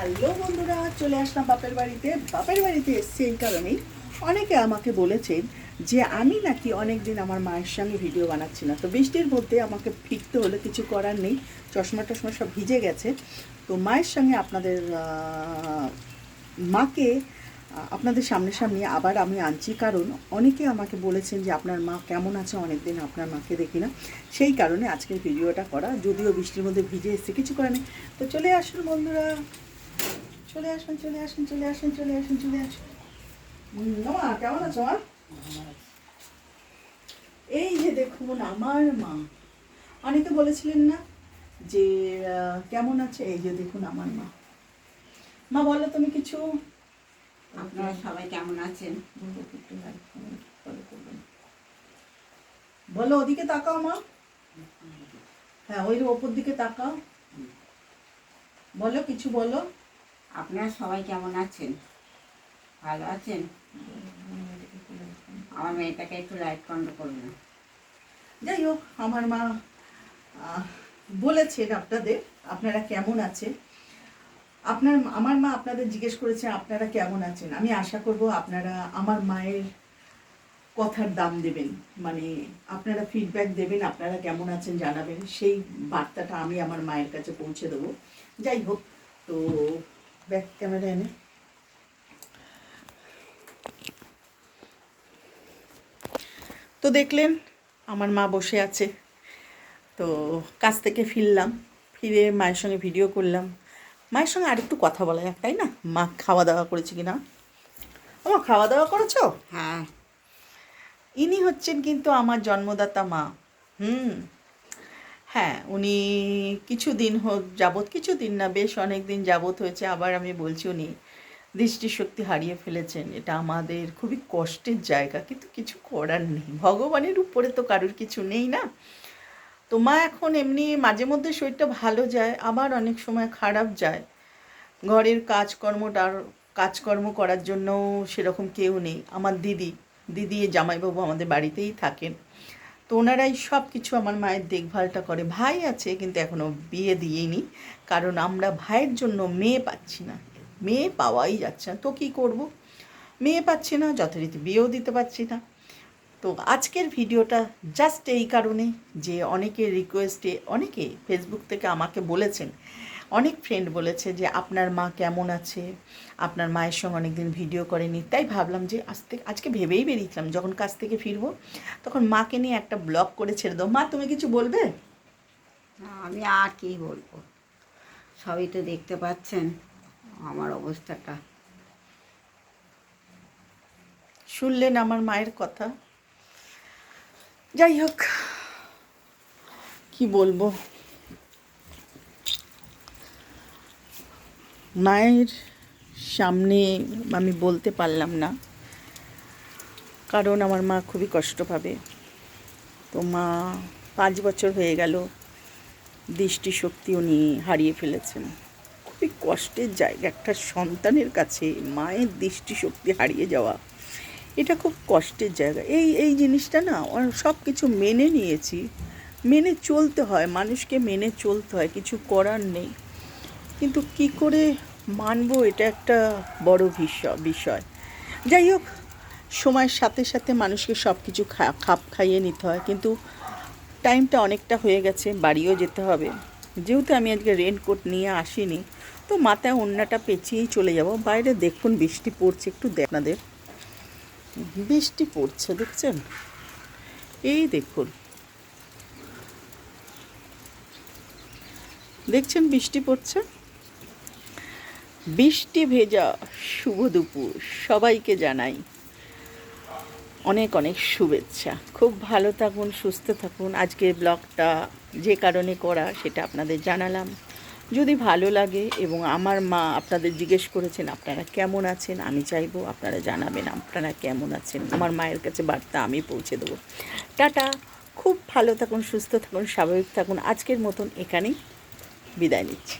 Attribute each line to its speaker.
Speaker 1: Hello বন্ধুরা, চলে আসলাম বাপের বাড়িতে। বাপের বাড়িতে এসছি এই কারণেই। অনেকে আমাকে বলেছেন যে আমি নাকি অনেক দিন আমার মায়ের সঙ্গে ভিডিও বানাচ্ছি না। তো বৃষ্টির মধ্যে আমাকে ফিরতে হলে কিছু করার নেই। চশমা টশমা সব ভিজে গেছে। তো মায়ের সঙ্গে আপনাদের মাকে আপনাদের সামনে সামনে আবার আমি আনছি। কারণ অনেকে আমাকে বলেছেন যে আপনার মা কেমন আছে অনেক দিন আপনার মাকে দেখি না। সেই কারণে আজকের ভিডিওটা করা। যদিও বৃষ্টির মধ্যে ভিজে এসছে, কিছু করার নেই। তো চলে আসুন বন্ধুরা। চলে আসুন চলে আসুন চলে আসুন চলে আসুন চলে আসুন। মা কেমন আছো মা? এই যে দেখুন আমার মা। অনেকে বলেছিলেন না যে কেমন আছে? এই যে দেখুন আমার মা। মা বলো তুমি কিছু।
Speaker 2: আপনারা সবাই কেমন আছেন?
Speaker 1: বলো ওদিকে তাকাও মা। হ্যাঁ ওই ওপর দিকে তাকাও। বলো কিছু বলো।
Speaker 2: আপনারা সবাই কেমন আছেন? ভালো আছেন? আমার মেয়েটাকে একটু লাইট কন্ট্রোল করবেন
Speaker 1: যাই হোক, আমার মা বলেছেন আপনাদের, আপনারা কেমন আছেন? আপনার, আমার মা আপনাদের জিজ্ঞেস করেছে, আপনারা কেমন আছেন? আমি আশা করব আপনারা আমার মায়ের কথার দাম দেবেন। মানে আপনারা ফিডব্যাক দেবেন, আপনারা কেমন আছেন জানাবেন। সেই বার্তাটা আমি আমার মায়ের কাছে পৌঁছে দেবো। যাই হোক, তো ব্যাক ক্যামেরা এনে তো দেখলেন আমার মা বসে আছে। তো কাজ থেকে ফিরলাম ফিরে মায়ের সঙ্গে ভিডিও করলাম। মায়ের সঙ্গে আরেকটু কথা বলা যাক তাই না? মা খাওয়া দাওয়া করেছে কি না ও খাওয়া দাওয়া করেছ?
Speaker 2: হ্যাঁ।
Speaker 1: ইনি হচ্ছেন কিন্তু আমার জন্মদাতা মা। হুম। হ্যাঁ উনি কিছুদিন হোক যাবৎ, কিছুদিন না, বেশ অনেক দিন যাবৎ হয়েছে, আবার আমি বলছি উনি দৃষ্টিশক্তি হারিয়ে ফেলেছেন, এটা আমাদের খুবই কষ্টের জায়গা, কিন্তু কিছু করার নেই। ভগবানের উপরে তো কারোর কিছু নেই না। তো মা এখন এমনি মাঝে মধ্যে শরীরটা ভালো যায়, আবার অনেক সময় খারাপ যায়। ঘরের কাজকর্মটার কাজকর্ম করার জন্যও সেরকম কেউ নেই। আমার দিদি দিদি, জামাইবাবু আমাদের বাড়িতেই থাকেন। তো ওনারাই সব কিছু আমার মায়ের দেখভালটা করে। ভাই আছে, কিন্তু এখনও বিয়ে দিইনি। কারণ আমরা ভাইয়ের জন্য মেয়ে পাচ্ছি না। মেয়ে পাওয়াই যাচ্ছে না। তো কী করব? মেয়ে পাচ্ছি না, যথারীতি বিয়েও দিতে পারছি না। তো আজকের ভিডিওটা জাস্ট এই কারণে যে অনেকে রিকোয়েস্টে অনেকে ফেসবুক থেকে আমাকে বলেছেন অনেক ফ্রেন্ড বলেছে যে আপনার মা কেমন আছে আপনার মায়ের সঙ্গে অনেকদিন ভিডিও করেনি তাই ভাবলাম যে আজ থেকে আজকে ভেবেই বেরিয়েছিলাম যখন কাজ থেকে ফিরবো তখন মাকে নিয়ে একটা ব্লগ করে ছেড়ে দাও। মা তুমি কিছু বলবে?
Speaker 2: আমি আর কি বলব? সবই তো দেখতে পাচ্ছেন আমার অবস্থাটা।
Speaker 1: শুনলেন আমার মায়ের কথা? যাই হোক, কি বলব? মায়ের সামনে আমি বলতে পারলাম না, কারণ আমার মা খুবই কষ্ট পাবে। তো মা পাঁচ বছর হয়ে গেল দৃষ্টিশক্তি উনি হারিয়ে ফেলেছেন। খুবই কষ্টের জায়গা, একটা সন্তানের কাছে মায়ের দৃষ্টিশক্তি হারিয়ে যাওয়া। এটা খুব কষ্টের জায়গা। এই এই জিনিসটা না সব কিছু মেনে নিয়েছি। মেনে চলতে হয়, মানুষকে মেনে চলতে হয়, কিছু করার নেই। কিন্তু কি করে মানবো এটা একটা বড় বিষয় বিষয়। যাই হোক, সময়ের সাথে সাথে মানুষকে সব কিছু খাপ খাইয়ে নিতে হয়। কিন্তু টাইমটা অনেকটা হয়ে গেছে, বাড়িও যেতে হবে। যেহেতু আমি আজকে রেনকোট নিয়ে আসিনি, তো মাথায় অন্যটা পেঁচিয়েই চলে যাব। বাইরে দেখুন, বৃষ্টি পড়ছে, একটু দেখ, আপনাদের। বৃষ্টি পড়ছে, দেখছেন? এই দেখুন। দেখছেন বৃষ্টি পড়ছে? বৃষ্টি ভেজা শুভ দুপুর সবাইকে জানাই। অনেক অনেক শুভেচ্ছা। খুব ভালো থাকুন, সুস্থ থাকুন। আজকের ব্লগটা যে কারণে করা সেটা আপনাদের জানালাম। যদি ভালো লাগে এবং আমার মা আপনাদের জিজ্ঞেস করেছেন, আপনারা কেমন আছেন? আমি চাইব আপনারা জানাবেন, আপনারা কেমন আছেন? আমার মায়ের কাছে বার্তা আমি পৌঁছে দেবো। টাটা। খুব ভালো থাকুন, সুস্থ থাকুন, স্বাভাবিক থাকুন। আজকের মতন এখানেই বিদায় নিচ্ছি।